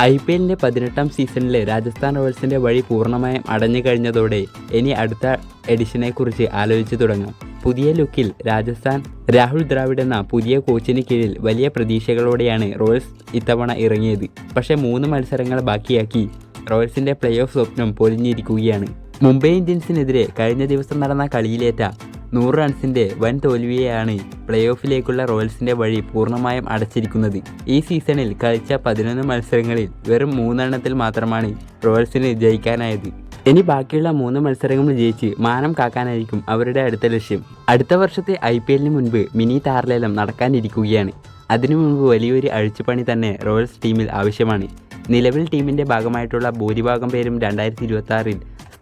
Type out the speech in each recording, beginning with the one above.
I P എല്ലിന്റെ പതിനെട്ടാം സീസണിലെ രാജസ്ഥാൻ റോയൽസിന്റെ വഴി പൂർണമായും അടഞ്ഞു കഴിഞ്ഞതോടെ ഇനി അടുത്ത എഡിഷനെക്കുറിച്ച് ആലോചിച്ചു തുടങ്ങാം. പുതിയ ലുക്കിൽ രാജസ്ഥാൻ രാഹുൽ ദ്രാവിഡ് എന്ന പുതിയ കോച്ചിന് കീഴിൽ വലിയ പ്രതീക്ഷകളോടെയാണ് റോയൽസ് ഇത്തവണ ഇറങ്ങിയത്. പക്ഷേ മൂന്ന് മത്സരങ്ങൾ ബാക്കിയാക്കി റോയൽസിന്റെ പ്ലേ ഓഫ് സ്വപ്നം പൊലിഞ്ഞിരിക്കുകയാണ്. മുംബൈ ഇന്ത്യൻസിനെതിരെ കഴിഞ്ഞ ദിവസം നടന്ന കളിയിലേറ്റ നൂറ് റൺസിന്റെ വൻ തോൽവിയെയാണ് പ്ലേ ഓഫിലേക്കുള്ള റോയൽസിന്റെ വഴി പൂർണമായും അടച്ചിരിക്കുന്നത്. ഈ സീസണിൽ കളിച്ച പതിനൊന്ന് മത്സരങ്ങളിൽ വെറും മൂന്നെണ്ണത്തിൽ മാത്രമാണ് റോയൽസിന് ജയിക്കാനായത്. ഇനി ബാക്കിയുള്ള മൂന്ന് മത്സരങ്ങളും ജയിച്ച് മാനം കാക്കാനായിരിക്കും അവരുടെ അടുത്ത ലക്ഷ്യം. അടുത്ത വർഷത്തെ ഐ പി എല്ലിന് മുൻപ് മിനി താരലേലം നടക്കാനിരിക്കുകയാണ്. അതിനു മുൻപ് വലിയൊരു അഴിച്ചുപണി തന്നെ റോയൽസ് ടീമിൽ ആവശ്യമാണ്. നിലവിൽ ടീമിന്റെ ഭാഗമായിട്ടുള്ള ഭൂരിഭാഗം പേരും രണ്ടായിരത്തി ഇരുപത്തി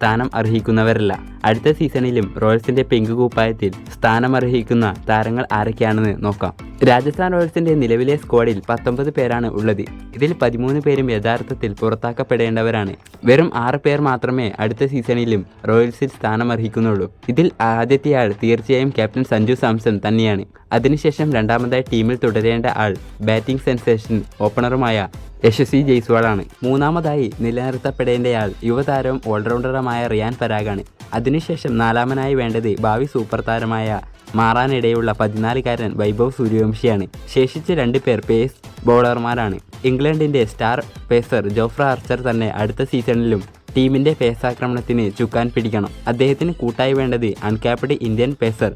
സ്ഥാനം അർഹിക്കുന്നവരല്ല. അടുത്ത സീസണിലും റോയൽസിന്റെ പിങ്ക് കൂപ്പായത്തിൽ സ്ഥാനമർഹിക്കുന്ന താരങ്ങൾ ആരൊക്കെയാണെന്ന് നോക്കാം. രാജസ്ഥാൻ റോയൽസിന്റെ നിലവിലെ സ്ക്വാഡിൽ പത്തൊമ്പത് പേരാണ് ഉള്ളത്. ഇതിൽ പതിമൂന്ന് പേരും യഥാർത്ഥത്തിൽ പുറത്താക്കപ്പെടേണ്ടവരാണ്. വെറും ആറ് പേർ മാത്രമേ അടുത്ത സീസണിലും റോയൽസിൽ സ്ഥാനം അർഹിക്കുന്നുള്ളൂ. ഇതിൽ ആദ്യത്തെയാൾ തീർച്ചയായും ക്യാപ്റ്റൻ സഞ്ജു സാംസൺ തന്നെയാണ്. അതിനുശേഷം രണ്ടാമതായി ടീമിൽ തുടരേണ്ട ആൾ ബാറ്റിംഗ് സെൻസേഷൻ ഓപ്പണറുമായ യശസ്വി ജയ്സ്വാളാണ്. മൂന്നാമതായി നിലനിർത്തപ്പെടേണ്ടയാൾ യുവതാരവും ഓൾറൗണ്ടറുമായ റിയാൻ പരാഗാണ് അതിനുശേഷം നാലാമനായി വേണ്ടത് ഭാവി സൂപ്പർ താരമായ മാറാനിടയുള്ള പതിനാലുകാരൻ വൈഭവ് സൂര്യവംശിയാണ്. ശേഷിച്ച രണ്ട് പേർ പേസ് ബോളർമാരാണ്. ഇംഗ്ലണ്ടിന്റെ സ്റ്റാർ പേസർ ജോഫ്ര ആർച്ചർ തന്നെ അടുത്ത സീസണിലും ടീമിന്റെ പേസാക്രമണത്തിന് ചുക്കാൻ പിടിക്കണം. അദ്ദേഹത്തിന് കൂട്ടായി വേണ്ടത് അൺക്യാപ്ഡ് ഇന്ത്യൻ പേസർ